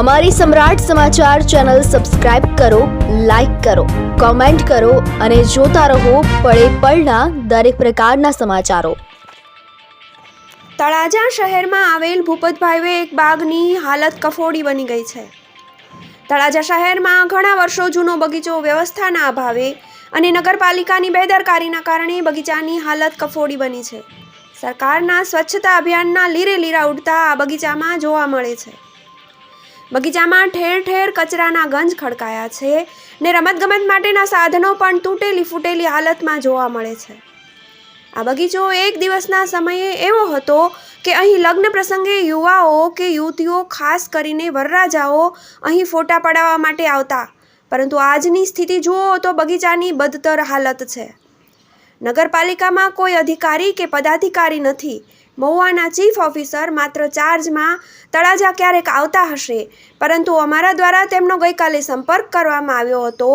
અમારી સમ્રાટ સમાચાર channel subscribe કરો લાઈક કરો, કોમેન્ટ કરો અને જોતા રહો પળે પળના દરેક પ્રકારના સમાચારો. તળાજા શહેરમાં આવેલ ભૂપતભાઈ એક બાગની હાલત કફોડી બની ગઈ છે. તળાજા શહેરમાં ઘણા વર્ષો જૂનો બગીચો વ્યવસ્થાના અભાવે અને નગરપાલિકાની બેદરકારીના કારણે બગીચાની હાલત કફોડી બની છે. સરકારના સ્વચ્છતા અભિયાનના લીરે લીરા ઉડતા આ બગીચામાં જોવા મળે છે. બગીચામાં ઠેર ઠેર કચરાના ગંજ ખડકાયા છે ને રમતગમત માટેના સાધનો પણ તૂટેલી ફૂટેલી હાલતમાં જોવા મળે છે. આ બગીચો એક દિવસના સમયે એવો હતો કે અહીં લગ્ન પ્રસંગે યુવાઓ કે યુવતીઓ ખાસ કરીને વરરાજાઓ અહીં ફોટા પડાવવા માટે આવતા. પરંતુ આજની સ્થિતિ જુઓ તો બગીચાની બદતર હાલત છે. નગરપાલિકામાં કોઈ અધિકારી કે પદાધિકારી નથી. મહુવાના ચીફ ઓફિસર માત્ર ચાર્જમાં તળાજા ક્યારેક આવતા હશે, પરંતુ અમારા દ્વારા તેમનો ગઈકાલે સંપર્ક કરવામાં આવ્યો હતો,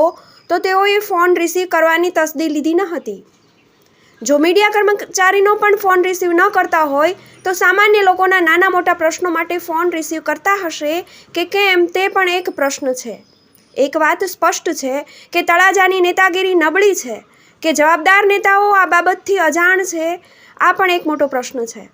તો તેઓએ ફોન રિસીવ કરવાની તસદી લીધી ન હતી. જો મીડિયા કર્મચારીનો પણ ફોન રિસીવ ન કરતા હોય, તો સામાન્ય લોકોના નાના મોટા પ્રશ્નો માટે ફોન રિસીવ કરતા હશે કે કેમ તે પણ એક પ્રશ્ન છે. એક વાત સ્પષ્ટ છે કે તળાજાની નેતાગીરી નબળી છે, કે જવાબદાર નેતાઓ આ બાબતથી અજાણ છે આ પણ એક મોટો પ્રશ્ન છે.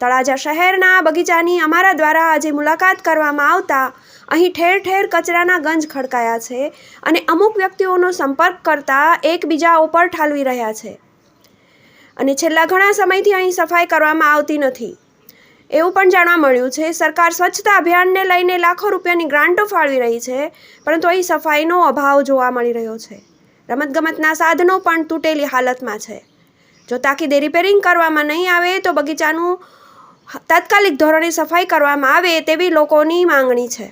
તળાજા શહેરના બગીચાની અમારા દ્વારા આજે મુલાકાત કરવામાં આવતા અહીં ઠેર ઠેર કચરાના ગંજ ખડકાયા છે અને અમુક વ્યક્તિઓનો સંપર્ક કરતા એકબીજા ઉપર ઠાલવી રહ્યા છે. અને છેલ્લા ઘણા સમયથી અહીં સફાઈ કરવામાં આવતી નથી. એવું પણ જાણવા મળ્યું છે, સરકાર સ્વચ્છતા અભિયાનને લઈને લાખો રૂપિયાની ગ્રાન્ટો ફાળવી રહી છે, પરંતુ અહીં સફાઈનો અભાવ જોવા મળી રહ્યો છે. રમતગમતના સાધનો પણ તૂટેલી હાલતમાં છે. જો તાકીદે રિપેરિંગ કરવામાં નહીં આવે તો બગીચાનું તાત્કાલિક ધોરણે સફાઈ કરવામાં આવે તેવી લોકોની માંગણી છે.